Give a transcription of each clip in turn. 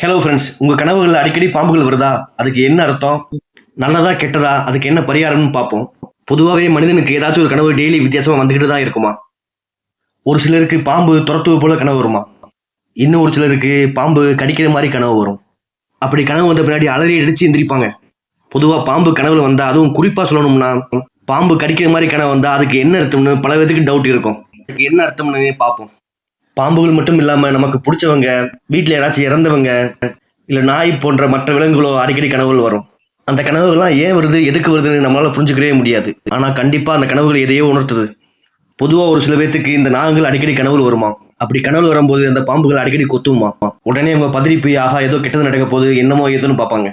Hello friends உங்கள் கனவுகளில் அடிக்கடி பாம்புகள் வருதா? அதுக்கு என்ன அர்த்தம்? நல்லதா கெட்டதா? அதுக்கு என்ன பரிகாரம்னு பார்ப்போம். பொதுவாகவே மனிதனுக்கு ஏதாச்சும் ஒரு கனவு டெய்லி வித்தியாசமாக வந்துக்கிட்டு தான் இருக்குமா? ஒரு சிலருக்கு பாம்பு துரத்துவது போல கனவு வருமா? இன்னும் ஒரு சிலருக்கு பாம்பு கடிக்கிற மாதிரி கனவு வரும். அப்படி கனவு வந்த பின்னாடி அலறி அடிச்சு எந்திரிப்பாங்க. பொதுவாக பாம்பு கனவுல வந்தால் அதுவும் குறிப்பாக சொல்லணும்னா பாம்பு கடிக்கிற மாதிரி கனவு வந்தால் அதுக்கு என்ன அர்த்தம்னு பல விதத்துக்கு டவுட் இருக்கும். அதுக்கு என்ன அர்த்தம்னு பார்ப்போம். பாம்புகள் மட்டும் இல்லாமல் நமக்கு பிடிச்சவங்க வீட்டில் யாராச்சும் இறந்தவங்க இல்லை நாய் போன்ற மற்ற விலங்குகளோ அடிக்கடி கனவுகள் வரும். அந்த கனவுகள்லாம் ஏன் வருது எதுக்கு வருதுன்னு நம்மளால் புரிஞ்சுக்கவே முடியாது. ஆனால் கண்டிப்பாக அந்த கனவுகள் எதையோ உணர்த்துது. பொதுவாக ஒரு சில பேர்த்துக்கு இந்த நாகங்கள் அடிக்கடி கனவுகள் வருமா? அப்படி கனவுல வரும்போது அந்த பாம்புகள் அடிக்கடி கொத்துமா? உடனே அவங்க பதறி போய் ஆகா ஏதோ கெட்டது நடக்க போகுது என்னமோ ஏதோன்னு பார்ப்பாங்க.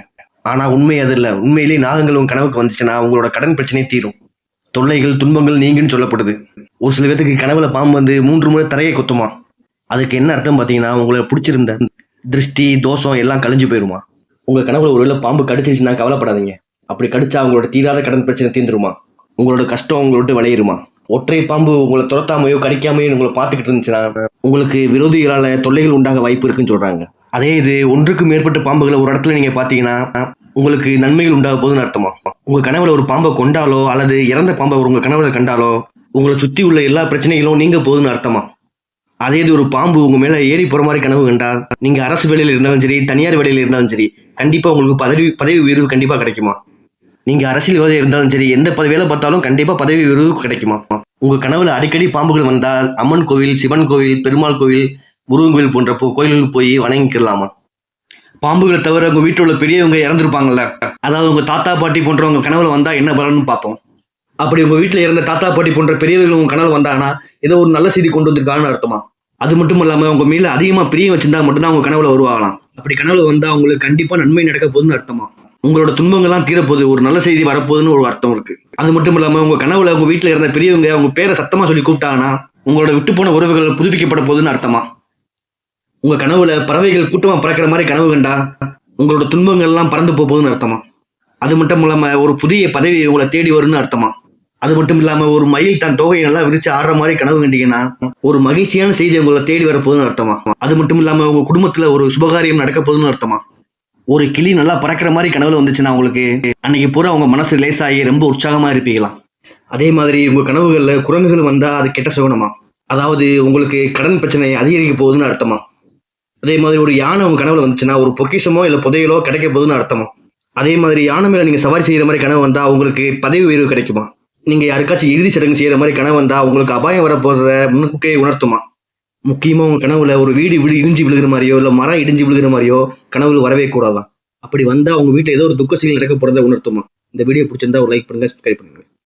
ஆனால் உண்மை அது இல்லை. உண்மையிலேயே நாகங்கள் உங்கள் கனவுக்கு வந்துச்சுன்னா உங்களோட கடன் பிரச்சனை தீரும். தொல்லைகள் துன்பங்கள் நீங்கன்னு சொல்லப்படுது. ஒரு சில பேர்த்துக்கு கனவுல பாம்பு வந்து மூன்று முறை தரையை கொத்துமா? அதுக்கு என்ன அர்த்தம் பார்த்தீங்கன்னா உங்களை பிடிச்சிருந்த திருஷ்டி தோஷம் எல்லாம் கழிஞ்சு போயிருமா? உங்கள் கனவுல ஒருவேளை பாம்பு கடிச்சிருச்சுன்னா கவலைப்படாதீங்க. அப்படி கடிச்சா உங்களோட தீராத கடன் பிரச்சனை தீர்ந்துருமா? உங்களோட கஷ்டம் உங்களை விட்டு விளையிருமா ஒற்றை பாம்பு உங்களை துரத்தாமையோ கடிக்காமையோ உங்களை பார்த்துக்கிட்டு இருந்துச்சுன்னா உங்களுக்கு விரோதிகளால் தொல்லைகள் உண்டாக வாய்ப்பு இருக்குன்னு சொல்கிறாங்க அதே இது ஒன்றுக்கு மேற்பட்ட பாம்புகளை ஒரு இடத்துல நீங்கள் பார்த்தீங்கன்னா உங்களுக்கு நன்மைகள் உண்டாக போகுதுன்னு அர்த்தமா? உங்கள் கனவுல ஒரு பாம்பை கொண்டாலோ அல்லது இறந்த பாம்பை உங்கள் கனவுல கண்டாலோ உங்களை சுற்றி உள்ள எல்லா பிரச்சனைகளும் நீங்கள் போகுதுன்னு அர்த்தமா? அதே இது ஒரு பாம்பு உங்க மேல ஏறி போற மாதிரி கனவு கண்டா நீங்க அரசு வேலையில் இருந்தாலும் சரி தனியார் வேலையில் இருந்தாலும் சரி கண்டிப்பா உங்களுக்கு பதவி பதவி உயர்வு கண்டிப்பா கிடைக்குமா? நீங்க அரசியல்வாதியா இருந்தாலும் சரி எந்த பதவி வேலை பார்த்தாலும் கண்டிப்பா பதவி உயர்வு கிடைக்குமா? உங்க கனவுல அடிக்கடி பாம்புகள் வந்தால் அம்மன் கோவில் சிவன் கோவில் பெருமாள் கோவில் முருகன் கோவில் போன்ற போ- போய் வணங்கிக்கலாமா? பாம்புகளை தவிர உங்க வீட்டில் உள்ள பெரியவங்க இறந்துருப்பாங்கல்ல அதாவது உங்க தாத்தா பாட்டி போன்றவங்க கனவுல வந்தா என்ன பலன்னு பார்ப்போம். அப்படி உங்க வீட்டில் இருந்த தாத்தா பாட்டி போன்ற பெரியவர்கள் உங்க கனவு வந்தாங்கன்னா ஏதோ ஒரு நல்ல செய்தி கொண்டு வந்திருக்காங்கன்னு அர்த்தமா? அது மட்டும் இல்லாம உங்க மேலே அதிகமா பிரியம் வச்சிருந்தா மட்டும்தான் உங்க கனவுல வருவாங்களாம் அப்படி கனவுல வந்தா உங்களுக்கு கண்டிப்பா நன்மை நடக்க போகுதுன்னு அர்த்தமா? உங்களோட துன்பங்கள்லாம் தீரப்போகுது ஒரு நல்ல செய்தி வரப்போகுதுன்னு ஒரு அர்த்தம் இருக்கு. அது மட்டும் இல்லாம உங்க கனவுல உங்க வீட்டுல இருந்த பெரியவங்க உங்க பேரை சத்தமா சொல்லி கூப்பிட்டாங்கன்னா உங்களோட விட்டு போன உறவுகள் புதுப்பிக்கப்பட போகுதுன்னு அர்த்தமா? உங்க கனவுல பறவைகள் கூட்டமா பறக்கிற மாதிரி கனவு கண்டா உங்களோட துன்பங்கள்லாம் பறந்து போக போகுதுன்னு அர்த்தமா? அது மட்டும் இல்லாம ஒரு புதிய பதவி உங்களை தேடி வரும்னு அர்த்தமா? அது மட்டும் இல்லாம ஒரு மயில் தன் தொகையை நல்லா விரிச்சு ஆடுற மாதிரி கனவு கண்டீங்கன்னா ஒரு மகிழ்ச்சியான செய்தி உங்களை தேடி வரப்போகுதுன்னு அர்த்தமா? அது மட்டும் இல்லாம உங்க குடும்பத்துல ஒரு சுபகாரியம் நடக்க போகுதுன்னு அர்த்தமா? ஒரு கிளி நல்லா பறக்கிற மாதிரி கனவுல வந்துச்சுன்னா உங்களுக்கு அன்னைக்கு பூரா உங்க மனசு லேசாகி ரொம்ப உற்சாகமா இருப்பீங்களாம் அதே மாதிரி உங்க கனவுகள்ல குரங்குகள் வந்தா அது கெட்ட சுகனமா அதாவது உங்களுக்கு கடன் பிரச்சனை அதிகரிக்க போகுதுன்னு அர்த்தமா? அதே மாதிரி ஒரு யானை உங்க கனவுல வந்துச்சுன்னா ஒரு பொக்கிஷமோ இல்ல புதையலோ கிடைக்க போகுதுன்னு அர்த்தமா? அதே மாதிரி யானை மேல நீங்க சவாரி செய்யற மாதிரி கனவு வந்தா உங்களுக்கு பதவி உயர்வு கிடைக்குமா? நீங்க யாருக்காச்சும் இறுதி சடங்கு செய்யற மாதிரி கனவு வந்தால் உங்களுக்கு அபாயம் வரப்போறத முன்கூட்டியே உணர்த்துமா? முக்கியமா உங்க கனவுல ஒரு வீடு விழு இடிஞ்சு விழுகிற மாதிரியோ இல்லை மரம் இடிஞ்சு விழுகிற மாதிரியோ கனவுல வரவே கூடாதான் அப்படி வந்தா உங்கள் வீட்டில் ஏதோ ஒரு துக்க செயல் நடக்க போறதை உணர்த்துமா? இந்த வீடியோ பிடிச்சிருந்தா ஒரு லைக் பண்ணுங்கள் சப்ஸ்கிரைப் பண்ணுங்க.